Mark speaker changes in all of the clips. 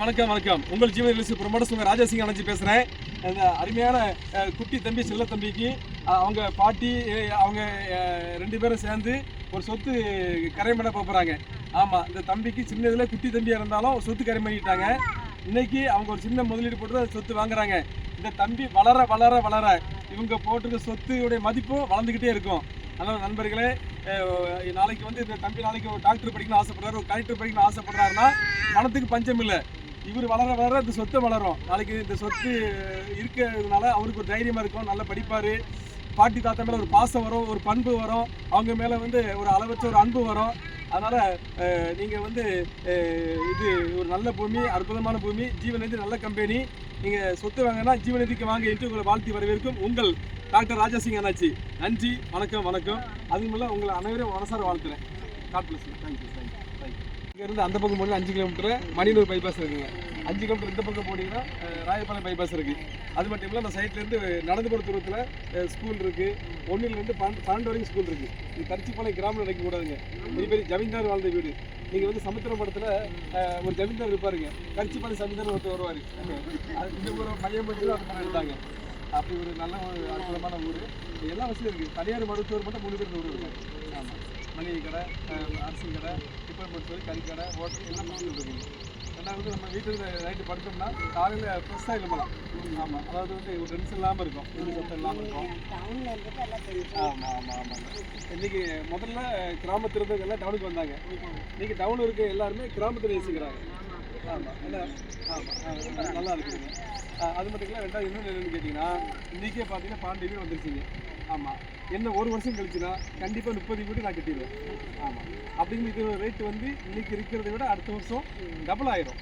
Speaker 1: வணக்கம் வணக்கம். உங்கள் ஜீவன ரிலீஸ் ப்ரொமோட்டர்ஸ் சுங்க ராஜாசிங் அணைச்சி பேசுகிறேன் இந்த அருமையான குட்டி தம்பி செல்ல தம்பிக்கு அவங்க பாட்டி அவங்க ரெண்டு பேரும் சேர்ந்து ஒரு சொத்து கரை பண்ண போகிறாங்க ஆமாம் இந்த தம்பிக்கு சின்னதில் குட்டி தம்பியாக இருந்தாலும் சொத்து கரை பண்ணிட்டாங்க இன்னைக்கு அவங்க ஒரு சின்ன முதலீடு போட்டு சொத்து வாங்குறாங்க. இந்த தம்பி வளர வளர வளர இவங்க போட்டிருக்க சொத்துடைய மதிப்பும் வளர்ந்துக்கிட்டே இருக்கும். அதனால் நண்பர்களே நாளைக்கு வந்து இந்த தம்பி நாளைக்கு ஒரு டாக்டர் படிக்கணும்னு ஆசைப்படுறாரு ஒரு கலெக்டர் படிக்கணும்னு ஆசைப்படுறாருன்னா பணத்துக்கு பஞ்சம் இல்லை. இவர் வளர வளர இந்த சொத்து வளரும். நாளைக்கு இந்த சொத்து இருக்கிறதுனால அவருக்கு ஒரு தைரியமாக இருக்கும் நல்லா படிப்பார். பாட்டி தாத்தா மேலே ஒரு பாசம் வரும் ஒரு பண்பு வரும். அவங்க மேலே வந்து ஒரு அளவற்ற ஒரு அன்பு வரும். அதனால் நீங்கள் வந்து இது ஒரு நல்ல பூமி அற்புதமான பூமி ஜீவநதி நல்ல கம்பெனி. நீங்கள் சொத்து வாங்கினா ஜீவநதிக்கு வாங்க என்று உங்களை வாழ்த்தி வரவேற்கும் உங்கள் டாக்டர் ராஜாசிங் அண்ணாச்சி. நன்றி வணக்கம் வணக்கம். அதுவும் இல்லை உங்களை அனைவரும் மனசார வாழ்த்துறேன். God bless thank you thank you thank you இங்கேருந்து அந்த பக்கம் போனால் அஞ்சு கிலோமீட்டர் மணிநூர் பைபாஸ் இருக்குங்க. அஞ்சு கிலோமீட்டர் இந்த பக்கம் போனீங்கன்னா அஹ், ராயபாளையம் பைபாஸ் இருக்குது அது மட்டும் இல்லை அந்த சைட்லேருந்து நடந்து போகிற தூரத்தில் ஸ்கூல் இருக்குது ஒன்றிலேருந்து பன்னெண்டு பன்னெண்டு வரைக்கும் ஸ்கூல் இருக்குது இது தரிச்சிப்பாளையம் கிராமம் நினைக்கக்கூடாதுங்க பெரிய பெரிய ஜமீன்தார் வாழ்ந்த வீடு. நீங்கள் வந்து சமுத்திரம் படத்தில் ஒரு ஜமீன்தார் இருப்பாருங்க. கரிச்சிப்பாளையம் சமீந்தார் ஒருத்தர் வருவார். இந்த ஒரு மையம் மட்டும் அந்த படம் எடுத்தாங்க அப்படி ஒரு நல்ல ஒரு அற்புதமான ஊர். எல்லா வசதியும் இருக்குது தனியார் மருத்துவர் மட்டும் மூணு பேர் ஊர் ஆமாம் மளிகை கடை அரிசி கடை டிபார்ட்மெண்ட் ஸ்டோர் கறிக்கடை ஹோட்டல் எல்லாம் வசதிகள் ரெண்டாவது நம்ம வீட்டில் நைட்டு படுத்தோம்னா காலையில் ஃப்ரெஷ்ஷாக எழுப்பலாம் ஆமாம் அதாவது வந்து ஒரு டென்ஷன் இல்லாமல் இருக்கும். எந்த சத்தம் இல்லாமல் இருக்கும். ஆமாம் ஆமாம் ஆமாம் இன்றைக்கி முதல்ல கிராமத்தில் இருந்தவங்க எல்லாம் டவுனுக்கு வந்தாங்க. இன்றைக்கி டவுன் இருக்க எல்லாருமே கிராமத்தில் யோசிக்கிறாங்க ஆமாம் இல்லை? ஆமாம் நல்லா இருக்குதுங்க அது மட்டும் இல்லை ரெண்டாவது இன்னொன்று என்னென்னு கேட்டிங்கன்னா இன்றைக்கே பார்த்தீங்கன்னா பன்னெண்டு வீடு வந்துருச்சுங்க. ஆமாம் என்ன ஒரு வருஷம் கழிச்சுன்னா கண்டிப்பாக முப்பது வீடு நான் கட்டிடுவேன். ஆமாம் அப்படிங்கிற ரேட்டு வந்து இன்னைக்கு இருக்கிறத விட அடுத்த வருஷம் டபுள் ஆயிரும்.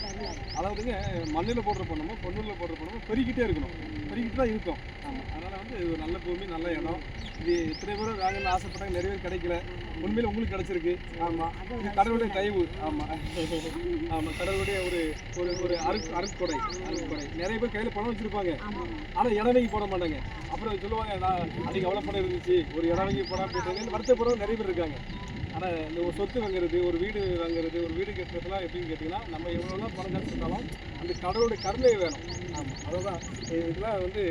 Speaker 1: அதாவதுங்க மண்ணில் போடுற பொண்ணமோ பொண்ணுல போடுற பொண்ணமோ பெருகிட்டே இருக்கணும். பெருகிட்டு தான் இருக்கும். ஆமாம் அதனால் வந்து இது நல்ல பூமி நல்ல இடம். இது எத்தனை பேரும் வாங்கணும்னு ஆசைப்பட்டாங்க நிறைய பேர் கிடைக்கல. உண்மையில் உங்களுக்கு கிடைச்சிருக்கு. ஆமாம் இது கடவுளுடைய தயவு. ஆமாம் ஆமாம் கடவுளுடைய ஒரு ஒரு ஒரு அருக்கு அருட்கொடை அருட்கொடை நிறைய பேர் கையில் பணம் வச்சுருப்பாங்க. ஆனால் இடம் போட மாட்டாங்க. அப்புறம் சொல்லுவாங்க நான் அன்றைக்கி அவ்வளோ பணம் இருந்துச்சு. ஒரு இடம் வாங்கி போடாமல் போயிட்டு வருத்தப்படுறவங்க நிறைய பேர் இருக்காங்க. ஆனால் இந்த ஒரு சொத்து வாங்குறது ஒரு வீடு வாங்குறது ஒரு வீடு கட்டுறதுலாம் எப்படின்னு கேட்டிங்கன்னா நம்ம எவ்வளோலாம் பணம் காசு அந்த கடவுளுடைய கருணை வேணும். ஆமாம் அதுதான் இதெல்லாம் வந்து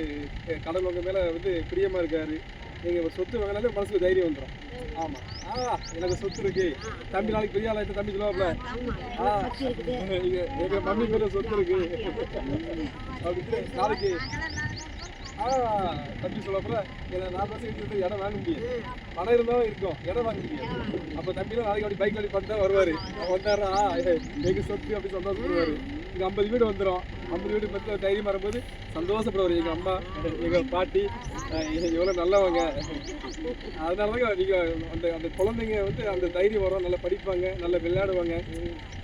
Speaker 1: கடவுள் உங்கள் மேலே வந்து பிரியமாக இருக்காரு. நீங்கள் ஒரு சொத்து வாங்கினாலே மனசுக்கு தைரியம் வந்துடும் ஆமாம் ஆ எனக்கு சொத்து இருக்கு. தம்பி நாளைக்கு பெரிய ஆளாயிட்டு தம்பி சொல்லுவாப்ல. ஆ எங்கள் எங்க மம்மி மேல சொத்து இருக்கு. அப்படின்னு நாளைக்கு ஆ தம்பி சொல்லப்பல என்ன நாலு வருஷம் கழிச்சு இடம் வாங்க முடியாது. பணம் இருந்தாலும் இருக்கும் இடம் வாங்க முடியாது. அப்போ தம்பிலாம் நாளைக்கு அப்படி பைக் அப்படி பார்த்தா வருவார். வந்தாரா எங்க சொத்து அப்படி சந்தோஷப்படுவார் இங்கே ஐம்பது வீடு வந்துடும் ஐம்பது வீடு பற்றி தைரியம் வரும்போது சந்தோஷப்படுவார். எங்கள் அம்மா எங்கள் பாட்டி எவ்வளோ நல்லவங்க. அதனால தான் நீங்கள் அந்த அந்த குழந்தைங்க வந்து அந்த தைரியம் வரும். நல்லா படிப்பாங்க நல்லா விளையாடுவாங்க.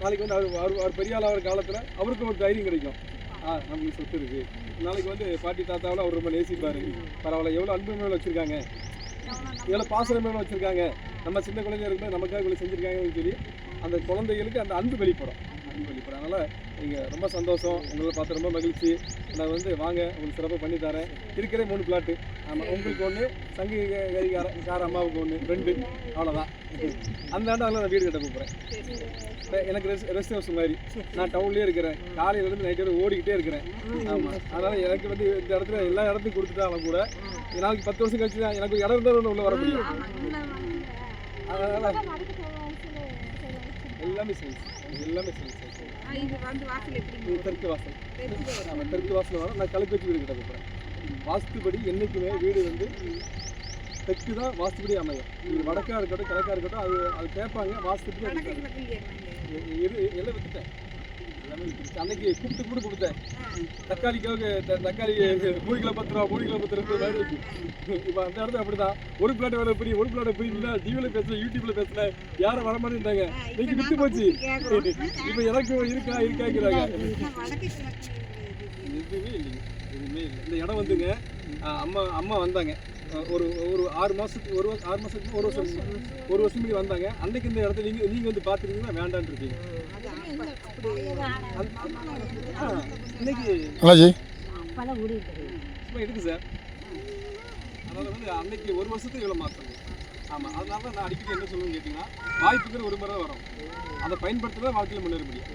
Speaker 1: நாளைக்கு வந்து அவர் அவர் பெரிய ஆளாகிற காலத்தில் அவருக்கும் ஒரு தைரியம் கிடைக்கும். ஆ நம்மளுக்கு சொத்து இருக்கு. நாளைக்கு வந்து பாட்டி தாத்தாவில் அவர் ரொம்ப நேசிப்பார். பரவாயில்ல எவ்வளோ அன்பு மேலே வச்சுருக்காங்க. எவ்வளோ பாசன மேலே வச்சுருக்காங்க. நம்ம சின்ன குழந்தைங்க இருக்கும்போது நமக்காக இவ்வளோ செஞ்சுருக்காங்கன்னு சொல்லி அந்த குழந்தைகளுக்கு அந்த அன்பு வெளிப்படும். வெளிப்படும் அதனால் நீங்கள் ரொம்ப சந்தோஷம். உங்களை பார்த்து ரொம்ப மகிழ்ச்சி. நான் வந்து வாங்க உங்களுக்கு சிறப்பாக பண்ணி தரேன். இருக்கிற மூணு பிளாட்டு ஆமாம் உங்களுக்கு ஒன்று சங்கி கைகார கார அம்மாவுக்கு ஒன்று ரெண்டு. அவ்வளோதான் அந்த ஆண்டு நான் வீடு கட்ட போகிறேன் எனக்கு ரெஸ்ட் ரெஸ்ட் ஹவுஸ் மாதிரி. நான் டவுன்லேயே இருக்கிறேன். காலையிலேருந்து நைட் வரை ஓடிக்கிட்டே இருக்கிறேன். ஆமாம் அதனால் எனக்கு வந்து இந்த இடத்துல எல்லா இடத்தையும் கொடுத்துட்டாலும் கூட நாளைக்கு பத்து வருஷம் கழிச்சு தான் எனக்கு இடம் இருந்தாலும் உள்ள வர முடியும் அதனால் எல்லாமே சைஸ் எல்லாமே சைஸ்
Speaker 2: இது வந்து வாசல் எப்படி
Speaker 1: தெற்கு வாசல். ஆமாம் தெற்கு வாசல் வர நான் கலக்கு வச்சு வீடு கட்ட போகிறேன் வாஸ்துபடி என்றைக்குமே வீடு வந்து தெற்கு தான் வாஸ்துபடி அமையும். இது வடக்கா இருக்கட்டும் கிழக்கா இருக்கட்டும் அது அது கேட்பாங்க. வாஸ்துபடி இரு எல்லாம் வித்துட்டேன் அன்னைக்கு கூப்பிட்டு கூட கொடுத்தேன். தக்காளிக்காக தக்காளி மூணு கிலோ பத்து ரூபா மூணு கிலோ பத்து ரூபா இப்போ அந்த இடத்துல அப்படிதான். ஒரு பிளாட் வேலை புரியும் ஒரு பிளாட் புரியுதுன்னா டிவியில் பேசல யூடியூப்ல பேசல யாரும் வர மாட்டேன்ட்டாங்க இன்னைக்கு விட்டு போச்சு. இப்போ எனக்கு இருக்கா இருக்காங்கிறாங்க எதுவுமே இல்லைங்க எதுவுமே இல்லை. இந்த இடம் வந்துங்க. அம்மா அம்மா வந்தாங்க. ஒரு ஒரு ஆறு மாதத்துக்கு ஒரு ஆறு மாதத்துக்கு ஒரு வருஷம் ஒரு வருஷம் முன்னாடி வந்தாங்க. அன்னைக்கு இந்த இடத்துல நீங்கள் நீங்கள் வந்து பார்த்துருக்கீங்கன்னா வேண்டான்னு இருக்கீங்க
Speaker 3: அண்ணாஜி.
Speaker 1: இருக்கு சார். அதனால் வந்து அன்னைக்கு ஒரு வருஷத்துக்கு இவ்வளோ மாற்றங்க ஆமாம் அதனால தான் நான் அடிக்கடி என்ன சொல்லுவேன்னு கேட்டிங்கன்னா வாய்ப்புகள் ஒரு முறை தான் வரும். அதை பயன்படுத்தி தான் வாழ்க்கையில் முன்னேற முடியும்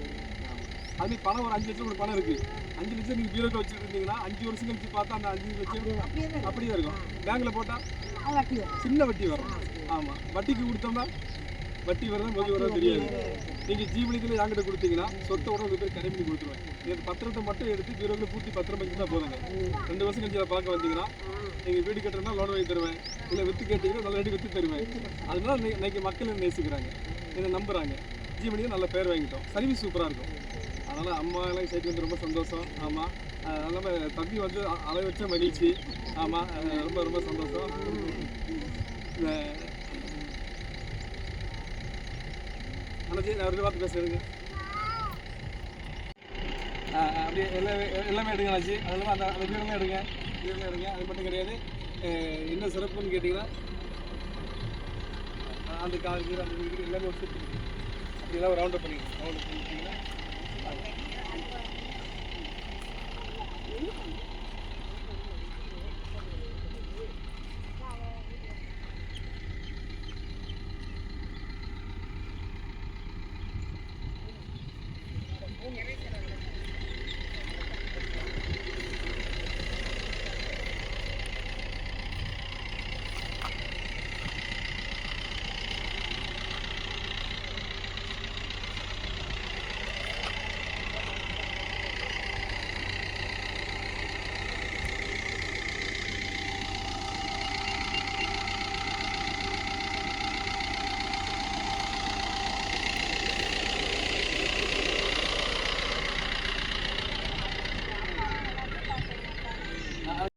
Speaker 1: அது பணம் ஒரு அஞ்சு லட்சம் உங்களுக்கு பணம் இருக்கு. அஞ்சு லட்சம் நீங்க பீரோக்கு வச்சுட்டு இருந்தீங்கன்னா அஞ்சு வருஷம் கழிச்சு பார்த்தா அந்த அஞ்சு லட்சம்
Speaker 2: அப்படியே
Speaker 1: இருக்கும். பேங்க்ல போட்டா
Speaker 2: அது வட்டி வரும்.
Speaker 1: சின்ன வட்டி வரும். ஆமா. வட்டிக்கு கொடுத்தோம்னா வட்டி வரதான் முதல் வரதான் தெரியாது. நீங்கள் ஜீவனத்தில் என்கிட்ட கொடுத்தீங்கன்னா சொத்தை உடனே பேர் பேர் பண்ணி கொடுத்துருவேன் இந்த பத்திரத்தை மட்டும் எடுத்து பீரோவில் பூர்த்தி பத்திரம் வச்சுட்டா போதுங்க. ரெண்டு வருஷம் கழிச்சு பார்க்க வந்தீங்கன்னா நீங்கள் வீடு கட்டுறதுனா லோன் வாங்கி தருவேன். இல்லை விற்று கேட்டீங்கன்னா நல்ல ரேட்டு விற்று தருவேன். அதனால இன்னைக்கு மக்கள் நேசிக்கிறாங்க? என்னை நம்புகிறாங்க ஜீவனியும் நல்ல பேர் வாங்கிட்டோம். சர்வீஸ் சூப்பராக இருக்கும். அதனால் அம்மா எல்லாம் சேர்த்து வந்து ரொம்ப சந்தோஷம். ஆமாம் நம்ம தம்பி வந்து அலை வச்ச மகிழ்ச்சி. ஆமாம் ரொம்ப ரொம்ப சந்தோஷம். அணைச்சி நான் ஒரு வார்த்தை பேசுறேங்க அப்படியே எல்லாமே எல்லாமே எடுங்க அண்ணாச்சி அதெல்லாம் அந்த அந்த வீடெல்லாம் எடுங்க. வீடெல்லாம் எடுங்க. அது மட்டும் கிடையாது. என்ன சிறப்புன்னு கேட்டிங்கன்னா அஹ் அந்த கால் கீரை அந்த வீடு எல்லாமே ஒரு சுற்றி அப்படி எல்லாம் ரவுண்ட் அப் பண்ணிங்க ரவுண்ட் அப் பண்ணிட்டீங்கன்னா everything.